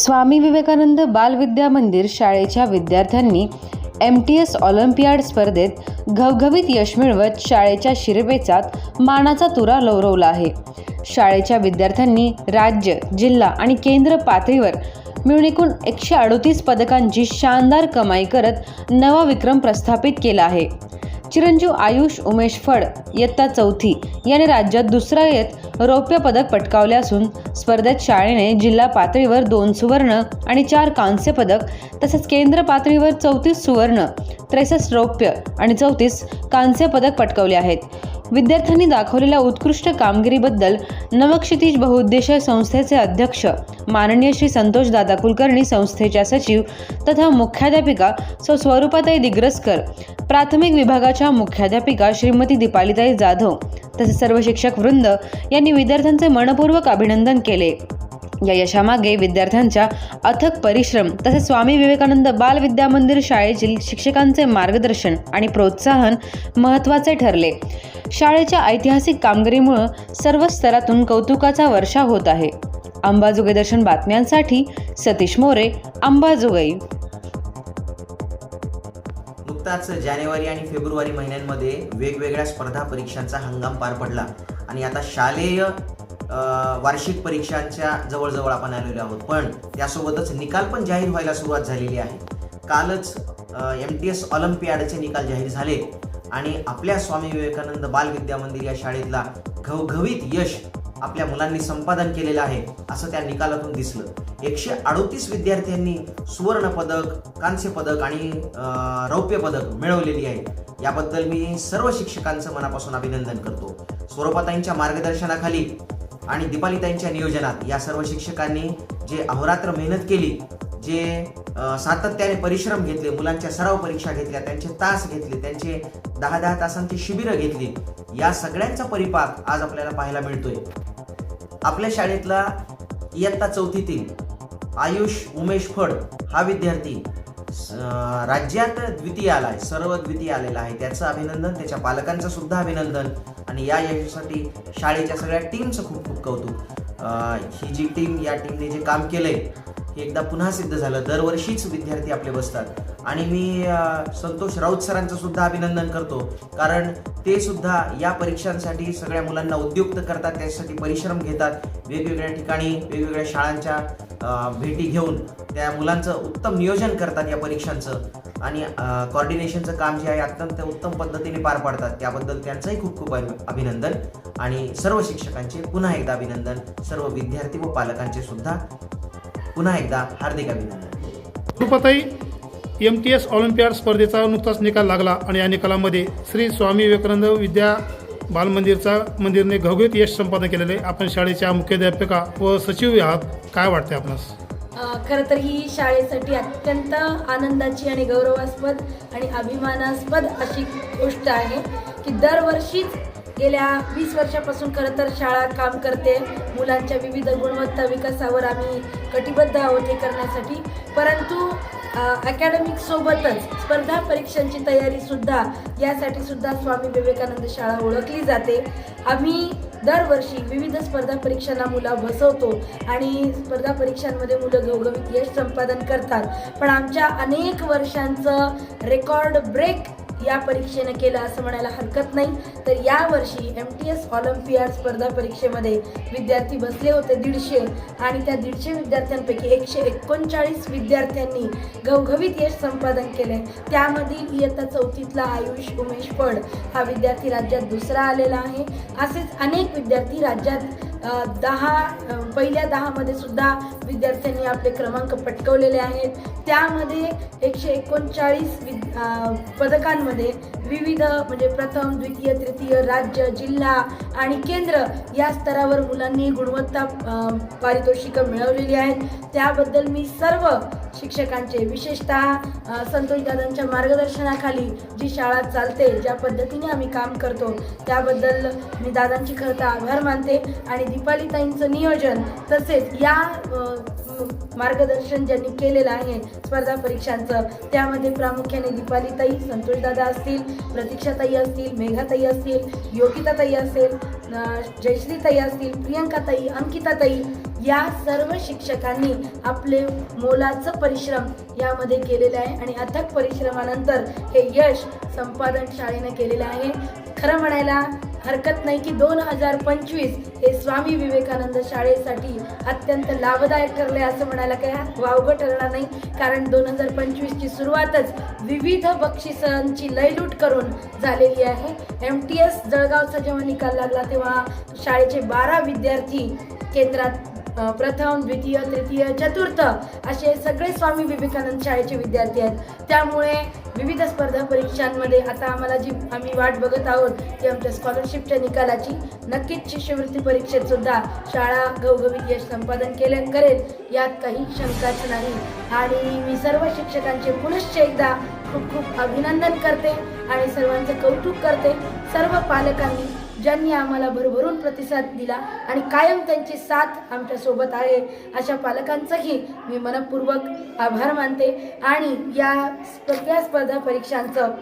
स्वामी विवेकानंद बालविद्या मंदिर शाळेच्या विद्यार्थ्यांनी एम टी एस ऑलिम्पियाड स्पर्धेत घवघवीत यश मिळवत शाळेच्या शिरपेचात मानाचा तुरा लवरवला आहे. शाळेच्या विद्यार्थ्यांनी राज्य जिल्हा आणि केंद्र पातळीवर मिळून एकूण एकशे अडोतीस पदकांची शानदार कमाई करत नवा विक्रम प्रस्थापित केला आहे. चिरंजीव आयुष उमेश फड इयत्ता चौथी याने राज्यात दुसरा येत रौप्य पदक पटकावले असून स्पर्धेत शाळेने जिल्हा पातळीवर दोन सुवर्ण आणि चार कांस्य पदक तसेच केंद्र पातळीवर चौतीस सुवर्ण त्रेसष्ट रौप्य आणि चौतीस कांस्य पदक पटकावले आहेत. विद्यार्थ्यांनी दाखवलेल्या उत्कृष्ट कामगिरीबद्दल नवक्षितिज बहुउद्देशीय संस्थेचे अध्यक्ष माननीय श्री संतोष दादा कुलकर्णी संस्थेच्या सचिव तथा मुख्याध्यापिका सौ स्वरूपाताई दिग्रसकर प्राथमिक विभागाच्या मुख्याध्यापिका श्रीमती दीपालिताई जाधव तसेच सर्व शिक्षक वृंद यांनी विद्यार्थ्यांचे मनपूर्वक अभिनंदन केले. या यशामागे विद्यार्थ्यांच्या अथक परिश्रम तसेच स्वामी विवेकानंद बाल विद्या मंदिर शाळेतील शिक्षकांचे मार्गदर्शन आणि प्रोत्साहन महत्त्वाचे ठरले. शाळेच्या ऐतिहासिक कामगिरीमुळं सर्व स्तरातून कौतुकाचा वर्षा होत आहे. अंबाजोगाई दर्शन बातम्यांसाठी सतीश मोरे अंबाजोगाई. नुकताच जानेवारी आणि फेब्रुवारी महिन्यांमध्ये वेगवेगळ्या स्पर्धा परीक्षांचा हंगाम पार पडला आणि आता शालेय वार्षिक परीक्षांच्या जवळजवळ आपण आलेलो आहोत. पण त्यासोबतच निकाल पण जाहीर व्हायला सुरुवात झालेली आहे. कालच एम टी एस ऑलिम्पियाडचे निकाल जाहीर झाले आणि आपल्या स्वामी विवेकानंद बाल विद्या मंदिर या शाळेतला घवघवीत यश आपल्या मुलांनी संपादन केलेलं आहे असं त्या निकालातून दिसलं. एकशे अडोतीस विद्यार्थ्यांनी सुवर्ण पदक कांस्य पदक आणि अं, रौप्य पदक मिळवलेली आहे. याबद्दल मी सर्व शिक्षकांचं मनापासून अभिनंदन करतो. स्वरूपाताईंच्या मार्गदर्शनाखाली आणि दीपालिताईंच्या नियोजनात या सर्व शिक्षकांनी जे अहोरात्र मेहनत केली जे सातत्याने परिश्रम घेतले मुलांच्या सराव परीक्षा घेतल्या त्यांचे तास घेतले त्यांचे दहा दहा तासांची शिबिरं घेतली या सगळ्यांचा परिपाक आज आपल्याला पाहायला मिळतोय. आपल्या शाळेतला इयत्ता चौथीतील आयुष उमेश फड हा विद्यार्थी अं, राज्यात द्वितीय आलाय सर्व द्वितीय आलेला आहे. त्याचं अभिनंदन त्याच्या पालकांचं सुद्धा अभिनंदन. आणि या यशासाठी शाळेच्या सगळ्या टीमचं खूप खूप कौतुक. ही जी टीम या टीमने जे काम केलंय हे एकदा पुन्हा सिद्ध झालं. दरवर्षीच विद्यार्थी आपले बसतात. आणि मी संतोष राऊत सरांचं सुद्धा अभिनंदन करतो. कारण ते सुद्धा या परीक्षांसाठी सगळ्या मुलांना उद्युक्त करतात त्यासाठी परिश्रम घेतात. वेगवेगळ्या ठिकाणी वेगवेगळ्या शाळांच्या भेटी घेऊन त्या मुलांचं उत्तम नियोजन करतात या परीक्षांचं. आणि कॉर्डिनेशनचं काम जे आहे अत्यंत उत्तम पद्धतीने पार पाडतात त्याबद्दल त्यांचंही खूप खूप अभि- अभिनंदन. आणि सर्व शिक्षकांचे पुन्हा एकदा अभिनंदन. सर्व विद्यार्थी व पालकांचे सुद्धा पुन्हा एकदा हार्दिक अभिनंदन. कृपाताई एम टी एस ऑलिम्पियाड स्पर्धेचा नुकताच निकाल लागला आणि या निकालामध्ये श्री स्वामी विवेकानंद विद्या बालमंदिरचा मंदिरने घवघवीत यश संपादन केलेले. आहे आपण शाळेच्या मुख्याध्यापिका व सचिव आहात. काय वाटते आपणास? खरं तर ही शाळेसाठी अत्यंत आनंदाची आणि गौरवास्पद आणि अभिमानास्पद अशी गोष्ट आहे की दरवर्षीच गेल्या वीस वर्षापासून खरं तर शाळा काम करते. मुलांच्या विविध गुणवत्ता विकासावर आम्ही कटिबद्ध आहोत हे करण्यासाठी. परंतु अकॅडमिक सोबतच स्पर्धा परीक्षांची तयारी सुद्धा यासाठी सुद्धा स्वामी विवेकानंद शाळा ओळखली जाते. आम्ही दरवर्षी विविध स्पर्धा परीक्षांना मुलं बसवतो आणि स्पर्धा परीक्षांमध्ये मुलं घवघवीत यश संपादन करतात. पण आमच्या अनेक वर्षांचं रेकॉर्ड ब्रेक या परीक्षेनं केलं असं म्हणायला हरकत नाही. तर यावर्षी एम टी एस ऑलिम्पियाड स्पर्धा परीक्षेमध्ये विद्यार्थी बसले होते दीडशे आणि त्या दीडशे विद्यार्थ्यांपैकी एकशे एकोणचाळीस विद्यार्थ्यांनी घवघवीत यश संपादन केले त्यामधील इयत्ता चौथीतला आयुष उमेश फड हा विद्यार्थी राज्यात दुसरा आलेला आहे. असेच अनेक विद्यार्थी राज्यात दहा पहिल्या दहामध्ये सुद्धा विद्यार्थ्यांनी आपले क्रमांक पटकवलेले आहेत. त्यामध्ये एकशे एकोणचाळीस विद पदकांमध्ये विविध म्हणजे प्रथम द्वितीय तृतीय राज्य जिल्हा आणि केंद्र या स्तरावर मुलांनी गुणवत्ता पारितोषिकं मिळवलेली आहेत. त्याबद्दल मी सर्व शिक्षकांचे विशेषतः अ, संतोषदादांच्या मार्गदर्शनाखाली जी शाळा चालते ज्या पद्धतीने आम्ही काम करतो त्याबद्दल मी दादांची खरं तर आभार मानते आणि दीपालीताईंचं नियोजन तसेच या मार्गदर्शन ज्यांनी केलेलं आहे स्पर्धा परीक्षांचं त्यामध्ये प्रामुख्याने दीपालीताई संतोषदादा असतील प्रतीक्षाताई असतील मेघाताई असतील योगिताताई असेल जयश्रीताई असतील प्रियंकाताई अंकिताताई या सर्व शिक्षकांनी आपले मोलाचं परिश्रम यामध्ये केलेलं आहे आणि अथक परिश्रमानंतर हे यश संपादन शाळेनं केलेलं आहे. खरं म्हणायला हरकत नाही की दोन हजार पंचवीस हे स्वामी विवेकानंद शाळेसाठी अत्यंत लाभदायक ठरले असं म्हणायला काय वावगं ठरणार नाही. कारण दोन हजार पंचवीसची सुरुवातच विविध बक्षिसांची लयलूट करून झालेली आहे. एम टी एस जळगावचा जेव्हा निकाल लागला तेव्हा शाळेचे बारा विद्यार्थी केंद्रात प्रथम द्वितीय तृतीय चतुर्थ असे सगळे स्वामी विवेकानंद शाळेचे विद्यार्थी आहेत. त्यामुळे विविध स्पर्धा परीक्षांमध्ये आता आम्हाला जी आम्ही वाट बघत आहोत ती आमच्या स्कॉलरशिपच्या निकालाची नक्कीच शिष्यवृत्ती परीक्षेत सुद्धा शाळा घवघवीत यश संपादन केले करेल यात काही शंकाच नाही. आणि मी सर्व शिक्षकांचे पुनश्च एकदा खूप खूप अभिनंदन करते आणि सर्वांचं कौतुक करते. सर्व पालकांनी ज्यांनी आम्हाला भरभरून प्रतिसाद दिला आणि कायम त्यांची साथ आमच्यासोबत आहे अशा पालकांचंही मी मनपूर्वक आभार मानते. आणि या सगळ्या स्पर्धा परीक्षांचं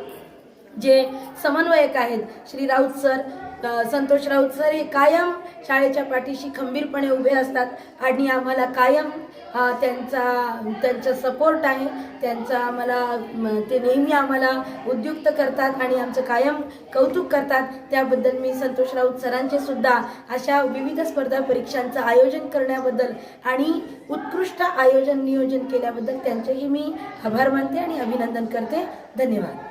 जे समन्वयक आहेत श्री राऊत सर संतोष राऊत सर हे कायम शाळेच्या पाठीशी खंबीरपणे उभे असतात आणि आम्हाला कायम त्यांचा त्यांचा सपोर्ट आहे. त्यांचा आम्हाला ते नेहमी आम्हाला उद्युक्त करतात आणि आमचं कायम कौतुक करतात. त्याबद्दल मी संतोष राऊत सरांचे सुद्धा अशा विविध स्पर्धा परीक्षांचं आयोजन करण्याबद्दल आणि उत्कृष्ट आयोजन नियोजन केल्याबद्दल त्यांचेही मी आभार मानते आणि अभिनंदन करते. धन्यवाद.